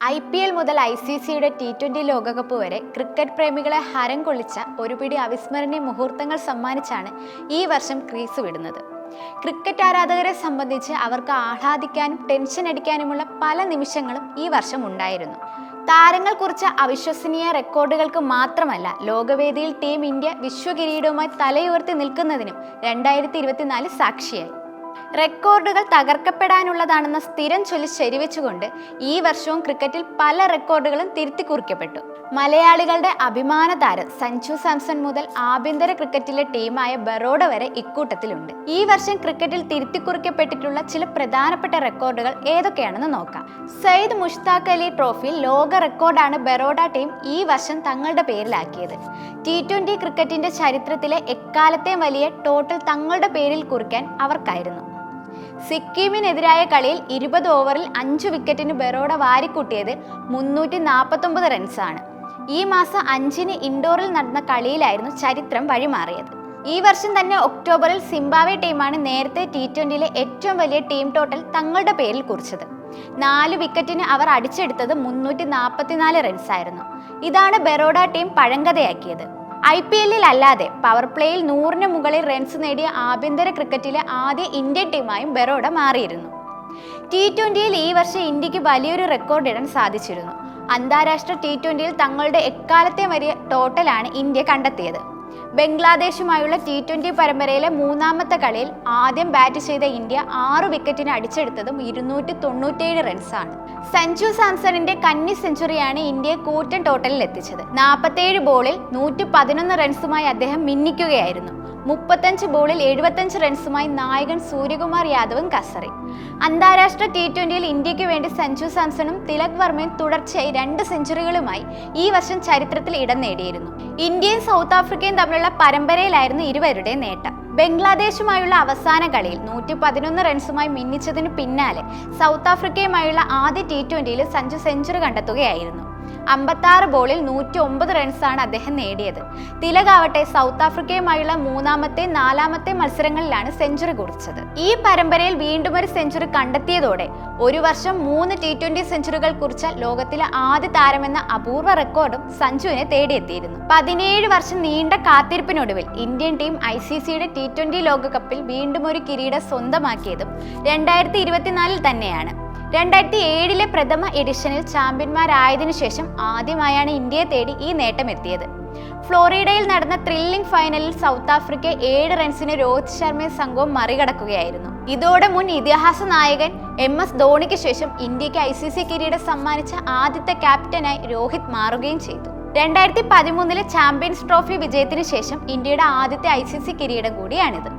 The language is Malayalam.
ഐ പി എൽ മുതൽ ഐ സി സിയുടെ ടി ട്വന്റി ലോകകപ്പ് വരെ ക്രിക്കറ്റ് പ്രേമികളെ ഹരം കൊള്ളിച്ച ഒരു പിടി അവിസ്മരണീയ മുഹൂർത്തങ്ങൾ സമ്മാനിച്ചാണ് ഈ വർഷം ക്രീസ് വിടുന്നത്. ക്രിക്കറ്റ് ആരാധകരെ സംബന്ധിച്ച് അവർക്ക് ആഹ്ലാദിക്കാനും ടെൻഷൻ അടിക്കാനുമുള്ള പല നിമിഷങ്ങളും ഈ വർഷം ഉണ്ടായിരുന്നു. താരങ്ങൾ കുറിച്ച അവിശ്വസനീയ റെക്കോർഡുകൾക്ക് മാത്രമല്ല ലോകവേദിയിൽ ടീം ഇന്ത്യ വിശ്വകിരീടവുമായി തലയുയർത്തി നിൽക്കുന്നതിനും രണ്ടായിരത്തി ഇരുപത്തിനാല് സാക്ഷിയായി. റെക്കോർഡുകൾ തകർക്കപ്പെടാനുള്ളതാണെന്ന സ്ഥിരം ചൊല്ലി ശരിവെച്ചുകൊണ്ട് ഈ വർഷവും ക്രിക്കറ്റിൽ പല റെക്കോർഡുകളും തിരുത്തി കുറിക്കപ്പെട്ടു മലയാളികളുടെ അഭിമാന താരം സഞ്ജു സാംസൺ മുതൽ ആഭ്യന്തര ക്രിക്കറ്റിലെ ടീമായ ബറോഡ വരെ ഇക്കൂട്ടത്തിലുണ്ട്. ഈ വർഷം ക്രിക്കറ്റിൽ തിരുത്തി കുറിക്കപ്പെട്ടിട്ടുള്ള ചില പ്രധാനപ്പെട്ട റെക്കോർഡുകൾ ഏതൊക്കെയാണെന്ന് നോക്കാം. സയ്യിദ് മുഷ്താഖ് അലി ട്രോഫിയിൽ ലോക റെക്കോർഡാണ് ബറോഡ ടീം ഈ വർഷം തങ്ങളുടെ പേരിലാക്കിയത്. ടി ട്വന്റി ക്രിക്കറ്റിന്റെ ചരിത്രത്തിലെ എക്കാലത്തെയും വലിയ ടോട്ടൽ തങ്ങളുടെ പേരിൽ കുറിക്കാൻ അവർക്കായിരുന്നു. സിക്കിമിനെതിരായ കളിയിൽ ഇരുപത് ഓവറിൽ അഞ്ച് വിക്കറ്റിന് ബെറോഡ വാരിക്കൂട്ടിയത് മുന്നൂറ്റി നാൽപ്പത്തൊമ്പത് റൺസാണ്. ഈ മാസം അഞ്ചിന് ഇൻഡോറിൽ നടന്ന കളിയിലായിരുന്നു ചരിത്രം വഴിമാറിയത്. ഈ വർഷം തന്നെ ഒക്ടോബറിൽ സിംബാവെ ടീമാണ് നേരത്തെ ടി ട്വന്റിയിലെ ഏറ്റവും വലിയ ടീം ടോട്ടൽ തങ്ങളുടെ പേരിൽ കുറിച്ചത്. നാല് വിക്കറ്റിന് അവർ അടിച്ചെടുത്തത് മുന്നൂറ്റി നാൽപ്പത്തിനാല് റൺസായിരുന്നു. ഇതാണ് ബെറോഡ ടീം പഴങ്കഥയാക്കിയത്. ഐ പി എല്ലിൽ അല്ലാതെ പവർ പ്ലേയിൽ നൂറിന് മുകളിൽ റൺസ് നേടിയ ആഭ്യന്തര ക്രിക്കറ്റിലെ ആദ്യ ഇന്ത്യൻ ടീമായും ബറോഡ മാറിയിരുന്നു. ടി ട്വന്റിയിൽ ഈ വർഷം ഇന്ത്യയ്ക്ക് വലിയൊരു റെക്കോർഡ് ഇടാൻ സാധിച്ചിരുന്നു. അന്താരാഷ്ട്ര ടി ട്വന്റിയിൽ തങ്ങളുടെ എക്കാലത്തെ വലിയ ടോട്ടലാണ് ഇന്ത്യ കണ്ടെത്തിയത്. ബംഗ്ലാദേശുമായുള്ള ടി ട്വന്റി പരമ്പരയിലെ മൂന്നാമത്തെ കളിയിൽ ആദ്യം ബാറ്റ് ചെയ്ത ഇന്ത്യ ആറ് വിക്കറ്റിന് അടിച്ചെടുത്തതും ഇരുന്നൂറ്റി തൊണ്ണൂറ്റേഴ് റൺസാണ് സഞ്ജു സാംസണിന്റെ കന്നി സെഞ്ചുറിയാണ് ഇന്ത്യയെ കൂറ്റൻ ടോട്ടലിൽ എത്തിച്ചത്. നാൽപ്പത്തേഴ് ബോളിൽ നൂറ്റി പതിനൊന്ന് റൺസുമായി അദ്ദേഹം മിന്നിക്കുകയായിരുന്നു. മുപ്പത്തഞ്ച് ബോളിൽ എഴുപത്തഞ്ച് റൺസുമായി നായകൻ സൂര്യകുമാർ യാദവും കസറി. അന്താരാഷ്ട്ര ടി ട്വന്റിയിൽ ഇന്ത്യയ്ക്ക് വേണ്ടി സഞ്ജു സാംസണും തിലക് വർമ്മയും തുടർച്ചയായി രണ്ട് സെഞ്ചുറികളുമായി ഈ വർഷം ചരിത്രത്തിൽ ഇടം നേടിയിരുന്നു. ഇന്ത്യയും സൗത്ത് ആഫ്രിക്കയും തമ്മിലുള്ള പരമ്പരയിലായിരുന്നു ഇരുവരുടെ നേട്ടം. ബംഗ്ലാദേശുമായുള്ള അവസാന കളിയിൽ നൂറ്റി പതിനൊന്ന് റൺസുമായി മിന്നിച്ചതിന് പിന്നാലെ സൗത്ത് ആഫ്രിക്കയുമായുള്ള ആദ്യ ടി ട്വന്റിയിൽ സഞ്ജു സെഞ്ചുറി കണ്ടെത്തുകയായിരുന്നു. അമ്പത്താറ് ബോളിൽ നൂറ്റി ഒമ്പത് റൺസാണ് അദ്ദേഹം നേടിയത്. തിലകാവട്ടെ സൗത്ത് ആഫ്രിക്കയുമായുള്ള മൂന്നാമത്തെ നാലാമത്തെ മത്സരങ്ങളിലാണ് സെഞ്ചുറി കുറിച്ചത്. ഈ പരമ്പരയിൽ വീണ്ടും ഒരു സെഞ്ചുറി കണ്ടെത്തിയതോടെ ഒരു വർഷം മൂന്ന് ടി ട്വന്റി സെഞ്ചുറികൾ കുറിച്ച ലോകത്തിലെ ആദ്യ താരമെന്ന അപൂർവ റെക്കോർഡും സഞ്ജുവിനെ തേടിയെത്തിയിരുന്നു. പതിനേഴ് വർഷം നീണ്ട കാത്തിരിപ്പിനൊടുവിൽ ഇന്ത്യൻ ടീം ഐ സി സിയുടെ ടി ട്വന്റി ലോകകപ്പിൽ വീണ്ടും ഒരു കിരീടം സ്വന്തമാക്കിയതും രണ്ടായിരത്തി ഇരുപത്തിനാലിൽ തന്നെയാണ്. രണ്ടായിരത്തി ഏഴിലെ പ്രഥമ എഡിഷനിൽ ചാമ്പ്യന്മാരായതിനു ശേഷം ആദ്യമായാണ് ഇന്ത്യയെ തേടി ഈ നേട്ടം എത്തിയത് ഫ്ലോറിഡയിൽ നടന്ന ത്രില്ലിംഗ് ഫൈനലിൽ സൗത്ത് ആഫ്രിക്ക ഏഴ് റൺസിന് രോഹിത് ശർമ്മയും സംഘവും മറികടക്കുകയായിരുന്നു. ഇതോടെ മുൻ ഇതിഹാസ നായകൻ എം എസ് ധോണിക്ക് ശേഷം ഇന്ത്യയ്ക്ക് ഐ സി സി കിരീടം സമ്മാനിച്ച ആദ്യത്തെ ക്യാപ്റ്റനായി രോഹിത് മാറുകയും ചെയ്തു. രണ്ടായിരത്തി പതിമൂന്നിലെ ചാമ്പ്യൻസ് ട്രോഫി വിജയത്തിന് ശേഷം ഇന്ത്യയുടെ ആദ്യത്തെ ഐ സി സി കിരീടം കൂടിയാണിത്.